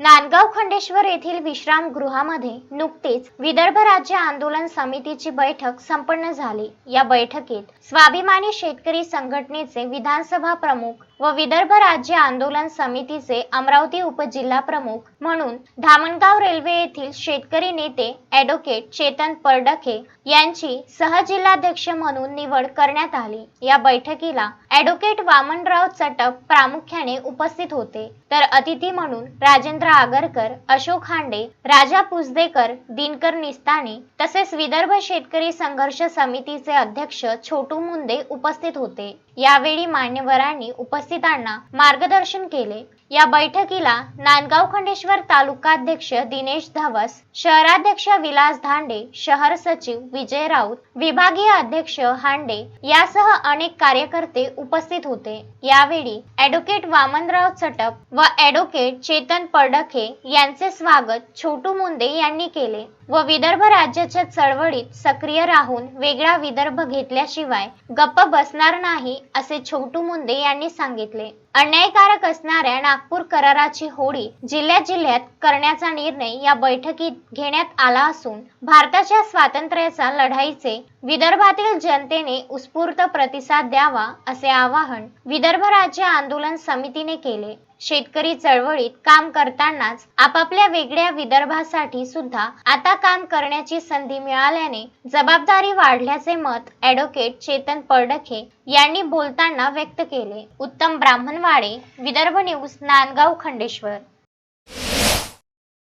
नांदगाव खंडेश्वर येथील विश्रामगृहामध्ये नुकतीच विदर्भ राज्य आंदोलन समितीची बैठक संपन्न झाली. या बैठकीत स्वाभिमानी शेतकरी संघटनेचे विधानसभा प्रमुख व विदर्भ राज्य आंदोलन समितीचे अमरावती उपजिल्हा प्रमुख म्हणून धामणगाव रेल्वे येथील शेतकरी नेते ॲडव्होकेट चेतन परडखे यांची सहजिल्हाध्यक्ष म्हणून निवड करण्यात आली. या बैठकीला ॲडव्होकेट वामनराव चटप प्रामुख्याने उपस्थित होते. तर अतिथी म्हणून राजेंद्र आगरकर अशोक हांडे राजा पुसदेकर दिनकर निस्ताने तसेच विदर्भ शेतकरी संघर्ष समितीचे अध्यक्ष छोटू मुंदे उपस्थित होते. यावेळी मान्यवरांनी उपस्थितांना मार्गदर्शन केले. या बैठकीला नांदगाव खंडेश्वर तालुकाध्यक्ष दिनेश धवस शहराध्यक्ष विलास धांडे शहर सचिव विजय राऊत विभागीय अध्यक्ष हांडे यासह अनेक कार्यकर्ते उपस्थित होते. यावेळी ॲडव्होकेट वामनराव चटप व ॲडव्होकेट चेतन पडखे यांचे स्वागत छोटू मुंदे यांनी केले व विदर्भ राज्याच्या चळवळीत सक्रिय राहून वेगळा विदर्भ घेतल्याशिवाय गप्प बसणार नाही असे छोटू मुंदे यांनी सांगितले. अन्यायकारक असणाऱ्या नागपूर कराराची होळी जिल्ह्या जिल्ह्यात करण्याचा निर्णय या बैठकीत घेण्यात आला असून भारताच्या स्वातंत्र्याचा लढाईचे विदर्भातील जनतेने उत्स्फूर्त प्रतिसाद द्यावा असे आवाहन विदर्भ राज्य आंदोलन समितीने केले. शेतकरी चळवळीत काम करतानाच आपापल्या वेगळ्या विदर्भासाठी सुद्धा आता काम करण्याची संधी मिळाल्याने जबाबदारी वाढल्याचे मत ॲडव्होकेट चेतन परडखे यांनी बोलताना व्यक्त केले. उत्तम ब्राह्मणवाडे विदर्भ न्यूज नांदगाव खंडेश्वर.